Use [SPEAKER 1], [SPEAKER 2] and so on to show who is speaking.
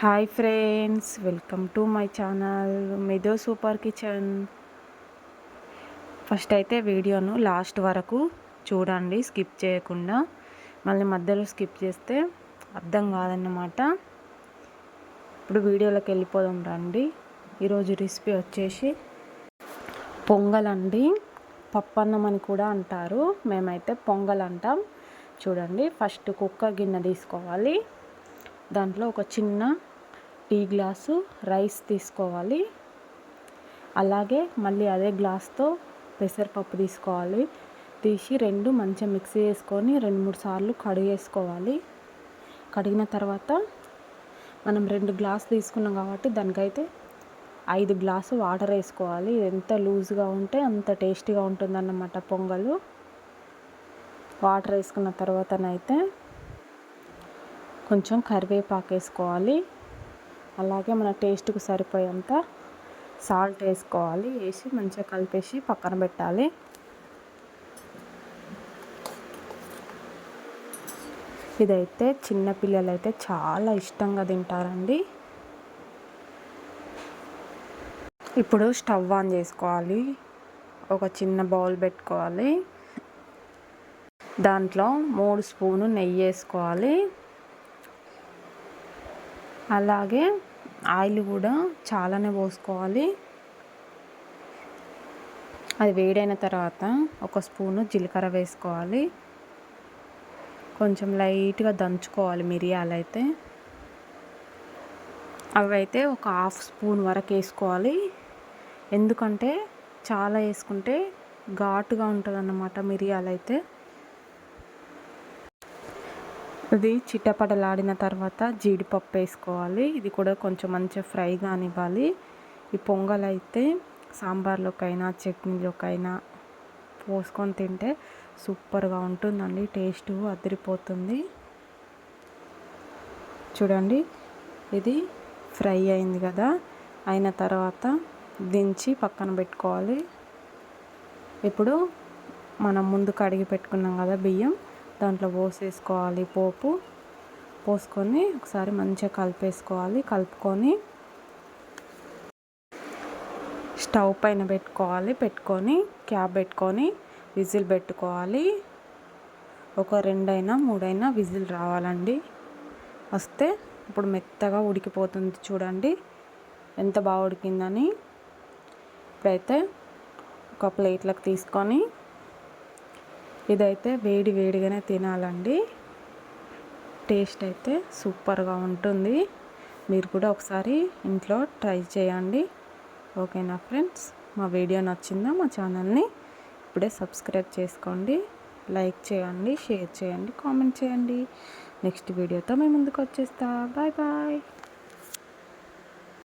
[SPEAKER 1] Hi friends welcome to my channel మెదో super kitchen first అయితే వీడియోను last వరకు చూడండి స్కిప్ చేయకుండా. మళ్ళీ మధ్యలో స్కిప్ చేస్తే అర్థం కాదన్నమాట. ఇప్పుడు వీడియోలోకి వెళ్ళిపోదాం రండి. ఈరోజు రెసిపీ వచ్చేసి పొంగల్ అండి పప్పన్నం అని కూడా అంటారు. మేమైతే పొంగల్ అంటాం. చూడండి ఫస్ట్ కుక్క గిన్నె తీసుకోవాలి. దాంట్లో ఒక చిన్న టీ గ్లాసు రైస్ తీసుకోవాలి. అలాగే మళ్ళీ అదే గ్లాస్తో పెసరపప్పు తీసుకోవాలి. తీసి రెండు మంచిగా మిక్సీ చేసుకొని రెండు మూడు సార్లు కడిగేసుకోవాలి కడిగిన తర్వాత మనం రెండు గ్లాస్ తీసుకున్నాం కాబట్టి దానికైతే ఐదు గ్లాసు వాటర్ వేసుకోవాలి. ఎంత లూజ్గా ఉంటే అంత టేస్టీగా ఉంటుందన్నమాట పొంగలు. వాటర్ వేసుకున్న తర్వాతనైతే కొంచెం కరివేపాకు వేసుకోవాలి. అలాగే మన టేస్ట్కి సరిపోయేంత సాల్ట్ వేసుకోవాలి వేసి మంచిగా కలిపేసి పక్కన పెట్టాలి. ఇదైతే చిన్నపిల్లలు అయితే చాలా ఇష్టంగా తింటారండి. ఇప్పుడు స్టవ్ ఆన్ చేసుకోవాలి. ఒక చిన్న బౌల్ పెట్టుకోవాలి. దాంట్లో మూడు స్పూను నెయ్యి వేసుకోవాలి. అలాగే ఆయిల్ కూడా చాలానే పోసుకోవాలి. అది వేడైన తర్వాత ఒక స్పూను జీలకర్ర వేసుకోవాలి. కొంచెం లైట్గా దంచుకోవాలి మిరియాలు అయితే అవి అయితే ఒక హాఫ్ స్పూన్ వరకు వేసుకోవాలి. ఎందుకంటే చాలా వేసుకుంటే ఘాటుగా ఉంటుంది అన్నమాట మిరియాలు అయితే ఇది చిట్టపటలాడిన తర్వాత జీడిపప్పు వేసుకోవాలి. ఇది కూడా కొంచెం మంచిగా ఫ్రై కానివ్వాలి. ఈ పొంగల్ అయితే సాంబార్లోకైనా చట్నీలోకైనా పోసుకొని తింటే సూపర్గా ఉంటుందండి. టేస్ట్ అదిరిపోతుంది. చూడండి ఇది ఫ్రై అయింది కదా. అయిన తర్వాత దించి పక్కన పెట్టుకోవాలి. ఇప్పుడు మనం ముందు కడిగి పెట్టుకున్నాం కదా బియ్యం. దాంట్లో పోసేసుకోవాలి పోపు. పోసుకొని ఒకసారి మంచిగా కలిపేసుకోవాలి. కలుపుకొని స్టవ్ పైన పెట్టుకోవాలి. పెట్టుకొని క్యాప్ పెట్టుకొని విజిల్ పెట్టుకోవాలి. ఒక రెండైనా మూడైనా విజిల్ రావాలండి. వస్తే ఇప్పుడు మెత్తగా ఉడికిపోతుంది చూడండి. ఎంత బాగా ఉడికిందని. ఇప్పుడైతే ఒక ప్లేట్లకు తీసుకొని ఇదైతే వేడి వేడిగానే తినాలండి. టేస్ట్ అయితే సూపర్గా ఉంటుంది. మీరు కూడా ఒకసారి ఇంట్లో ట్రై చేయండి. ఓకేనా ఫ్రెండ్స్? మా వీడియో నచ్చిందా మా ఛానల్ని ఇప్పుడే సబ్స్క్రైబ్ చేసుకోండి. లైక్ చేయండి షేర్ చేయండి కామెంట్ చేయండి. నెక్స్ట్ వీడియోతో మేము ముందుకు వచ్చేస్తా. Bye bye.